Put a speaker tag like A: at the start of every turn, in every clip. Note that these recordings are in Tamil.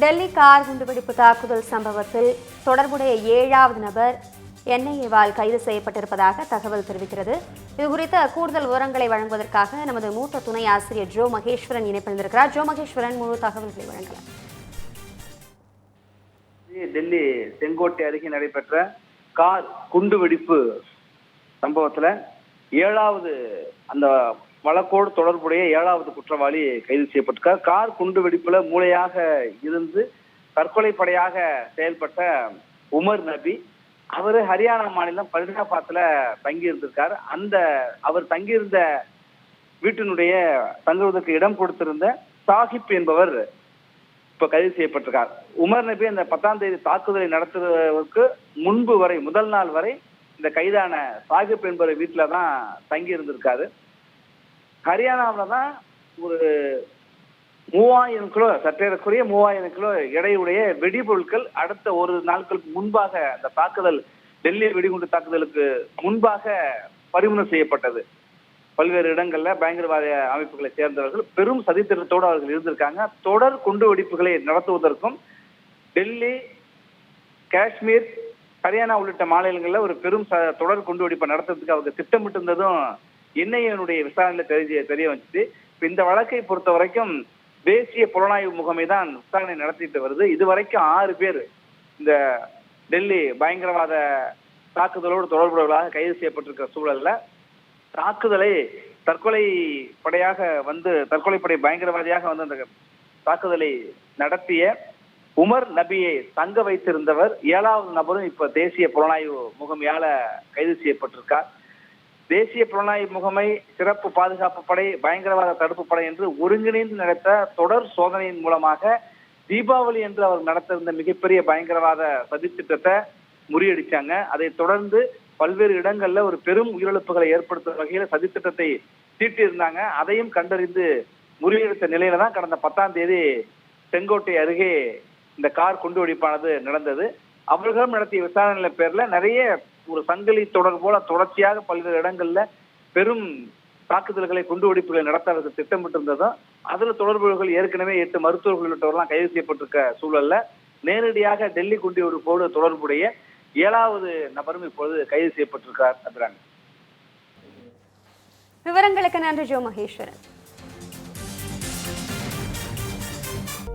A: டெல்லி கார் குண்டுவெடிப்பு தாக்குதல் சம்பவத்தில் தொடர்புடைய ஏழாவது நபர் என்ஐஏவால் கைது செய்யப்பட்டிருப்பதாக தகவல் தெரிவிக்கிறது. இது குறித்த கூடுதல் விவரங்களை வழங்குவதற்காக நமது மூத்த துணை ஆசிரியர் ஜோ மகேஸ்வரன் இணைப்பிருந்திருக்கிறார் ஜோ மகேஸ்வரன் முழு தகவல்களை வழங்கலாம்.
B: டெல்லி செங்கோட்டை அருகே நடைபெற்ற கார் குண்டு வெடிப்பு ஏழாவது அந்த வழக்கோடு தொடர்புடைய ஏழாவது குற்றவாளி கைது செய்யப்பட்டிருக்கார். கார் குண்டு வெடிப்புல மூளையாக இருந்து தற்கொலை படையாக செயல்பட்ட உமர் நபி. அவர் ஹரியானா மாநிலம் பரிதாபாத்ல தங்கி இருந்திருக்கார் அந்த அவர் தங்கியிருந்த வீட்டினுடைய தங்குவதற்கு இடம் கொடுத்திருந்த சாஹிப் என்பவர் இப்ப கைது செய்யப்பட்டிருக்கார். உமர் நபி அந்த பத்தாம் தேதி தாக்குதலை நடத்துவதற்கு முன்பு வரை முதல் நாள் வரை இந்த கைதான சாஹிப் என்பவர் வீட்டில தான் தங்கி இருந்திருக்காரு ஹரியானாவில் தான் ஒரு மூவாயிரம் கிலோ சற்றேறக்குறைய மூவாயிரம் கிலோ எடையுடைய வெடிபொருட்கள் அடுத்த ஒரு நாட்களுக்கு முன்பாக அந்த தாக்குதல் டெல்லி வெடிகுண்டு தாக்குதலுக்கு முன்பாக பறிமுதல் செய்யப்பட்டது. பல்வேறு இடங்கள்ல பயங்கரவாத அமைப்புகளை சேர்ந்தவர்கள் பெரும் சதித்திட்டத்தோடு அவர்கள் இருந்திருக்காங்க. தொடர் குண்டு வெடிப்புகளை நடத்துவதற்கும் டெல்லி காஷ்மீர் ஹரியானா உள்ளிட்ட மாநிலங்களில் ஒரு பெரும் ச- தொடர் குண்டு வெடிப்பை நடத்துறதுக்கு அவங்க திட்டமிட்டிருந்ததும் என்ஐஏனுடைய விசாரணையில தெரிய தெரிய வந்துச்சு இப்ப இந்த வழக்கை பொறுத்த வரைக்கும் தேசிய புலனாய்வு முகமை தான் விசாரணை நடத்திட்டு வருது. இது வரைக்கும் ஆறு பேர் இந்த டெல்லி பயங்கரவாத தாக்குதலோடு தொடர்புடையவர்களாக கைது செய்யப்பட்டிருக்கிற சூழல்ல தாக்குதலை தற்கொலை படையாக வந்து தற்கொலை படை பயங்கரவாதியாக வந்து அந்த தாக்குதலை நடத்திய உமர் நபியை தங்க வைத்திருந்தவர் ஏழாவது நபரும் இப்ப தேசிய புலனாய்வு முகமையால கைது செய்யப்பட்டிருக்கார். தேசிய புலனாய்வு முகமை சிறப்பு பாதுகாப்பு படை பயங்கரவாத தடுப்பு படை என்று ஒருங்கிணைந்து நடத்த தொடர் சோதனையின் மூலமாக தீபாவளி என்று அவர் நடத்திருந்த மிகப்பெரிய பயங்கரவாத சதித்திட்டத்தை முறியடிச்சாங்க. அதை தொடர்ந்து பல்வேறு இடங்கள்ல ஒரு பெரும் உயிரிழப்புகளை ஏற்படுத்தும் வகையில சதித்திட்டத்தை தீட்டியிருந்தாங்க. அதையும் கண்டறிந்து முறியடித்த நிலையில தான் கடந்த பத்தாம் தேதி செங்கோட்டை அருகே இந்த கார் குண்டுவெடிப்பானது நடந்தது. அவர்களும் நடத்திய விசாரணையில பேர்ல நிறைய ஒரு சங்கிலி தொடர் போல தொடர்ச்சியாக பல்வேறு இடங்கள்ல பெரும் தாக்குதல்களை குண்டுவெடிப்புகளை நடத்த அவர்கள் திட்டமிட்டிருந்ததும் அதுல தொடர்புகள் ஏற்கனவே எட்டு மருத்துவர்கள் உள்ளிட்டவர்கள்லாம் கைது செய்யப்பட்டிருக்க சூழல்ல நேரடியாக டெல்லி குண்டுவெடிப்போடு தொடர்புடைய ஏழாவது நபரும் இப்பொழுது கைது செய்யப்பட்டிருக்கார் அபிராமி.
A: விவரங்களுக்கு நன்றி ஜோ மகேஸ்வரன்.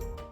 C: time.